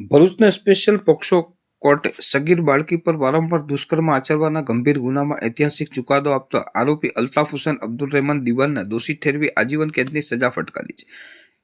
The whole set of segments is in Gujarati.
ભરૂચના સ્પેશિયલ પોક્સો કોર્ટે સગીર બાળકી પર વારંવાર દુષ્કર્મ આચરવાના ગંભીર ગુનામાં ઐતિહાસિક ચુકાદો આપતા આરોપી અલ્તાફ હુસેન અબ્દુલ રહેમાન દિવાનને દોષી ઠેરવી આજીવન કેદની સજા ફટકારી છે.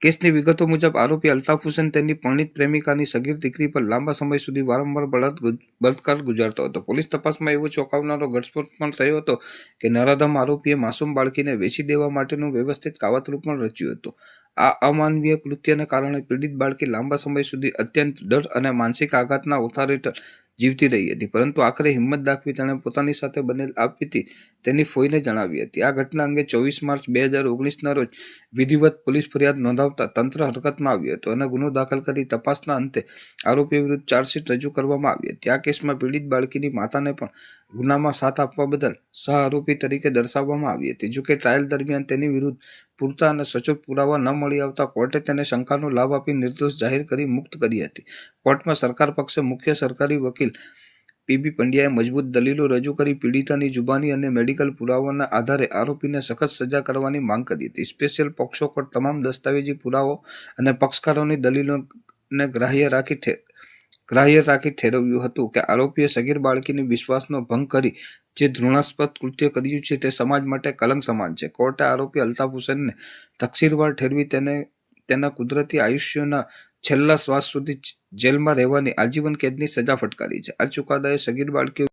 કેસની વિગતો મુજબ આરોપી અલ્તાફ હુસેન તેની પરણિત પ્રેમિકાની સગીર દીકરી પર લાંબા સમય સુધી વારંવાર બળાત ગુ- બળાત્કાર ગુજારતો હતો. પોલીસ તપાસમાં એવો ચોંકાવનારો ઘટસ્ફોટ પણ થયો હતો કે નરાધમ આરોપીએ માસૂમ બાળકીને વેચી દેવા માટેનું વ્યવસ્થિત કાવતરૂપ પણ રચ્યું હતું. આ અમાનવીય કૃત્યને કારણે પીડિત બાળકી લાંબા સમય સુધી અત્યંત ડર અને માનસિક આઘાતના હેઠળ જીવતી રહી હતી. પરંતુ આખરે હિંમત દાખવી તેણે પોતાની સાથે બનેલ આપવીતી તેની ફોઈને જણાવી હતી. આ ઘટના અંગે ચોવીસ માર્ચ બે હજાર ઓગણીસના રોજ વિધિવત પોલીસ ફરિયાદ નોંધાવતા તંત્ર હરકતમાં આવ્યું હતું અને ગુનો દાખલ કરી તપાસના અંતે આરોપી વિરુદ્ધ ચાર્જશીટ રજૂ કરવામાં આવી હતી. આ કેસમાં પીડિત બાળકીની માતાને પણ ગુનામાં સાથ આપવા બદલ સહ આરોપી તરીકે દર્શાવવામાં આવી હતી. જોકે ટ્રાયલ દરમિયાન તેની વિરુદ્ધ પૂરતા અને સચોટ પુરાવા ન મળી આવતા કોર્ટે તેને શંકાનો લાભ આપી નિર્દોષ જાહેર કરી મુક્ત કરી હતી. કોર્ટમાં સરકાર પક્ષે મુખ્ય સરકારી વકીલ પીબી પંડ્યાએ મજબૂત દલીલો રજૂ કરી પીડિતાની જુબાની અને મેડિકલ પુરાવાના આધારે આરોપીને સખત સજા કરવાની માંગ કરી હતી. સ્પેશિયલ પોક્સો કોર્ટ તમામ દસ્તાવેજી પુરાવો અને પક્ષકારોની દલીલોને ગ્રાહ્ય રાખી ગ્રાહ્ય રાખી ઠેરવ્યું હતું કે આરોપીએ સગીર બાળકીની વિશ્વાસનો ભંગ કરી જે ધૃણાસ્પદ કૃત્ય કર્યું છે તે સમાજ માટે કલંક સમાન છે. કોર્ટે આરોપી અલ્તાફ હુસેનને તકસીરવાર ઠેરવી તેને, તેના કુદરતી આયુષ્યના છેલ્લા શ્વાસ સુધી જેલમાં રહેવાની આજીવન કેદની સજા ફટકારી છે. આ ચુકાદાએ સગીર બાળકીઓ